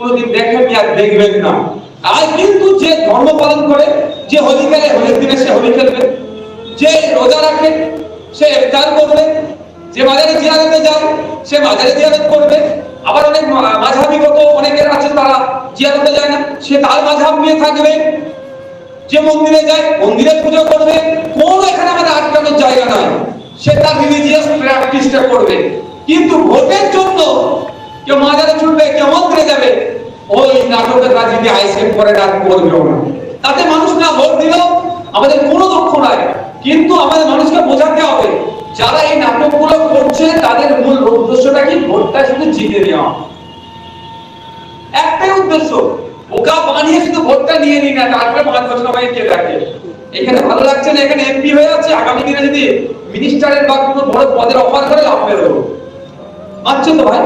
কোনোদিন দেখেন আর দেখবেন না। আর কিন্তু যে ধর্ম পালন করে, যে হোলি খেলে, হোলির দিনে সে হোলি খেলবে। যে রোজা রাখে, সে ইফতার করবে। যে বাজারে জিয়ারতে যায়, সে বাজারে জিয়ারত করবে। আবার অনেক মা- মাঝহাবিগত অনেকের আছে তারা জিয়ারতে যায় না। সে তার মাঝহাব নিয়ে থাকবে। যে মন্দিরে যায়, মন্দিরে পুজো করবে। কোন এখানে আমাদের আটকানোর জায়গা নাই। সে তার রিলিজিয়াস প্র্যাকটিসটা করবে। কিন্তু ভোটের জন্য কেউ মাজারে ছুটবে, কেউ মন্দিরে যাবে। ওই নাটকের রাজনীতি আইসে পরে আর করবেও না। তাতে মানুষ না ভোট দিল, আমাদের কোনো দুঃখ নাই। কিন্তু আমাদের মানুষকে বোঝাতে হবে, যারা এই নাটকগুলো করছে, তাদের মূল উদ্দেশ্যটা কি? ভোটটা শুধু জিতে নেওয়া। একটাই উদ্দেশ্য, বোকা বানিয়ে শুধু ভোটটা নিয়ে নি না, তারপরে পাঁচ বছর আমাকে কে রাখে এখানে ভালো লাগছে না, এখানে এমপি হয়ে আছে আগামী দিনে যদি মিনিস্টারের বা কোনো বড় পদের অফার করে লাভ দেবো মানছেন তো ভাই?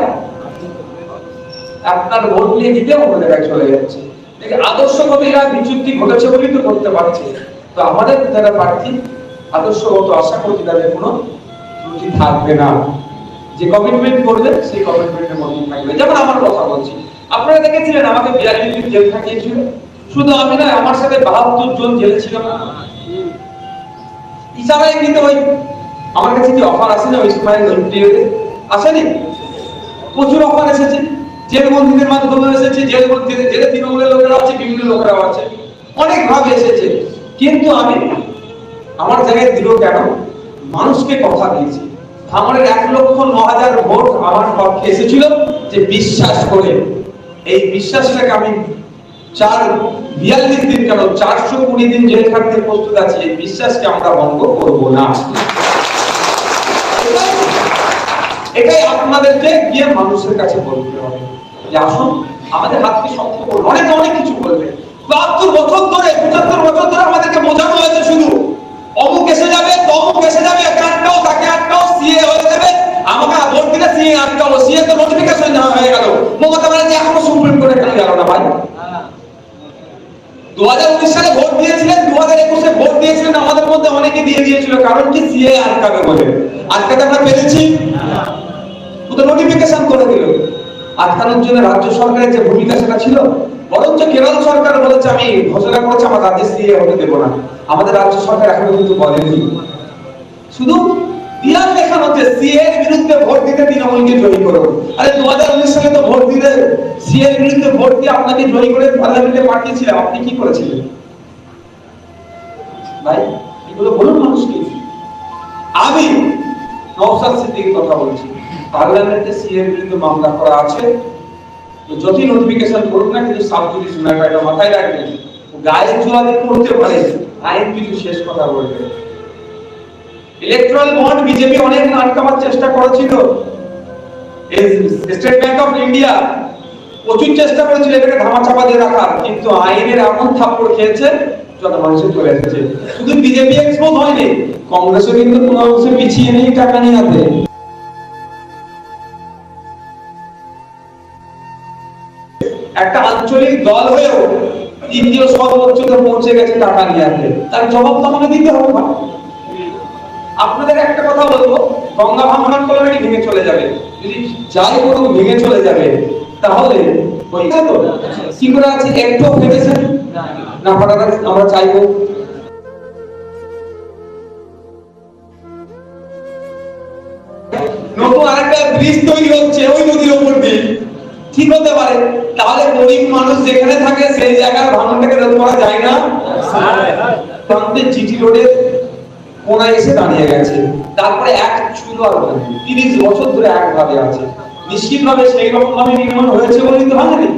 আপনার ভোট নিয়ে দিতে অন্য জায়গায় চলে যাচ্ছে। দেখে আদর্শগত এরা বিচ্যুতি ঘটেছে বলেই তো করতে পারছে। তো আমাদের যারা প্রার্থী, আদর্শগত আশা করছি তাদের কোনো ত্রুটি থাকবে না। যে কমিটমেন্ট করবে সেই কমিটমেন্টের মধ্যে থাকবে। যেমন আমার কথা বলছি। আপনারা দেখেছিলেন আমাকে বিয়াল্লিশ দিন জেল থাকিয়েছিল শুধু আমি নয়, আমার সাথে বাহাত্তর জন জেলে ছিল। ইশারায় কিন্তু ওই আমার কাছে কি অফার আসে না ওই সময় আসেনি? প্রচুর অফার এসেছে। জেল মন্দিরের মাধ্যমে এসেছে, জেল মন্দিরে জেলে তৃণমূলের লোকেরা আছে, বিভিন্ন লোকেরাও আছে। অনেক ভাবে এসেছে। কিন্তু আমি, আমার জায়গায় দিল কেন? মানুষকে কথা দিয়েছি। ভাঙড়ের এক লক্ষ ন হাজার ভোট আমার পক্ষে এসেছিল যে বিশ্বাস করে। এই বিশ্বাসটাকে আমি চার, বিয়াল্লিশ দিন কেন, চারশো কুড়ি দিন জেল খাটতে প্রস্তুত আছি, এই বিশ্বাসকে আমরা ভঙ্গ করব না। এটাই আপনাদেরকে গিয়ে মানুষের কাছে বলতে হবে। যে আসুন, আমাদের হাতকে শক্ত করুন। অনেকে অনেক কিছু বলবে। বাহাত্তর বছর ধরে, পঁচাত্তর বছর ধরে আমাদেরকে বোঝানো হয়েছে শুধু। অমুক এসে যাবে, তমুক এসে যাবে, একে আটকাও, তাকে আটকাও, সিএ হয়ে যাবে। আমাকে ভোট দিলে সিএ আটকাবো সিএ তো নোটিফিকেশন নেওয়া হয়ে গেল। মমতা ব্যানার্জি এখনও সুপ্রিম কোর্টে কেন গেল না ভাই? দু হাজার উনিশ সালে ভোট দিয়েছিলেন দু হাজার একুশে ভোট দিয়েছিলেন আমাদের মধ্যে, অনেকে দিয়ে দিয়েছিল। কারণ কি? সিএ আটকাবে বলে আটকাতে আমরা পেরেছি? নোটিফিকেশন করে দিল। আটকানোর জন্য রাজ্য সরকারের যে ভূমিকা সেটা ছিল, বরঞ্চ কেরল সরকার বলেছে, আমি ঘোষণা করেছি আমার রাজ্যে সিএ হতে দেবো না। আমাদের রাজ্য সরকার এখনও কিন্তু বলেনি শুধু দিয়াল লেখা হচ্ছে, সিএ এর বিরুদ্ধে ভোট দিতে তৃণমূলকে জয়ী করো আরে দু হাজার উনিশ সালে তো ভোট দিলে, সিএ এর বিরুদ্ধে ভোট দিয়ে আপনাকে জয়ী করে পার্লামেন্টে পাঠিয়েছিলেন আপনি কি করেছিলেন? ভাই, এগুলো বলুন মানুষকে। আমি সিদ্দিকীর কথা বলছি। পার্লামেন্টে বিরুদ্ধে মামলা করা আছে। তো নোটিফিকেশন করুক না, কিন্তু ম্যাটারটা মাথায় রাখবেন। গায়ে করতে পারে। আইন কিছু শেষ কথা বলবে। ইলেকট্রাল বন্ড বিজেপি অনেক আটকাবার চেষ্টা করেছিল। স্টেট ব্যাংক অফ ইন্ডিয়া প্রচুর চেষ্টা করেছিল এটাকে ধামাচাপা দিয়ে রাখার। কিন্তু আইনের এমন থাপ্পড় খেয়েছে যত মানুষের চলে শুধু বিজেপি এক্সপোজ হয়নি, কংগ্রেসও কিন্তু কোনো অংশে পিছিয়ে নেই, টাকা নিয়ে একটা আঞ্চলিক দল হয়েও সর্বোচ্চতে পৌঁছে গেছে টাকা নিয়ে তার জবাব তো আমাকে দিতে হবে। আপনাদের একটা কথা বলব, গঙ্গা ভাঙন কলোনি ভেঙে চলে যাবে। যাই করুক ভেঙে চলে যাবে, তাহলে কি করে আছে? একটু ভেবেছেন না হঠাৎ আমরা চাইব। নতুন আরেকটা ব্রিজ তৈরি হচ্ছে ওই নদীর উপর দিয়ে। ঠিক হতে পারে। তাহলে গরিব মানুষ যেখানে থাকে, সেই জায়গার ভাঙনটাকে রোধ করা যায় না। জিটি রোডের কোনায় এসে দাঁড়িয়ে গেছে। তারপরে এক চুলো আর তিরিশ বছর ধরে একভাবে আছে। নিশ্চিতভাবে সেই রকম ভাবে নির্মাণ হয়েছে বলেই তো ভাঙেনি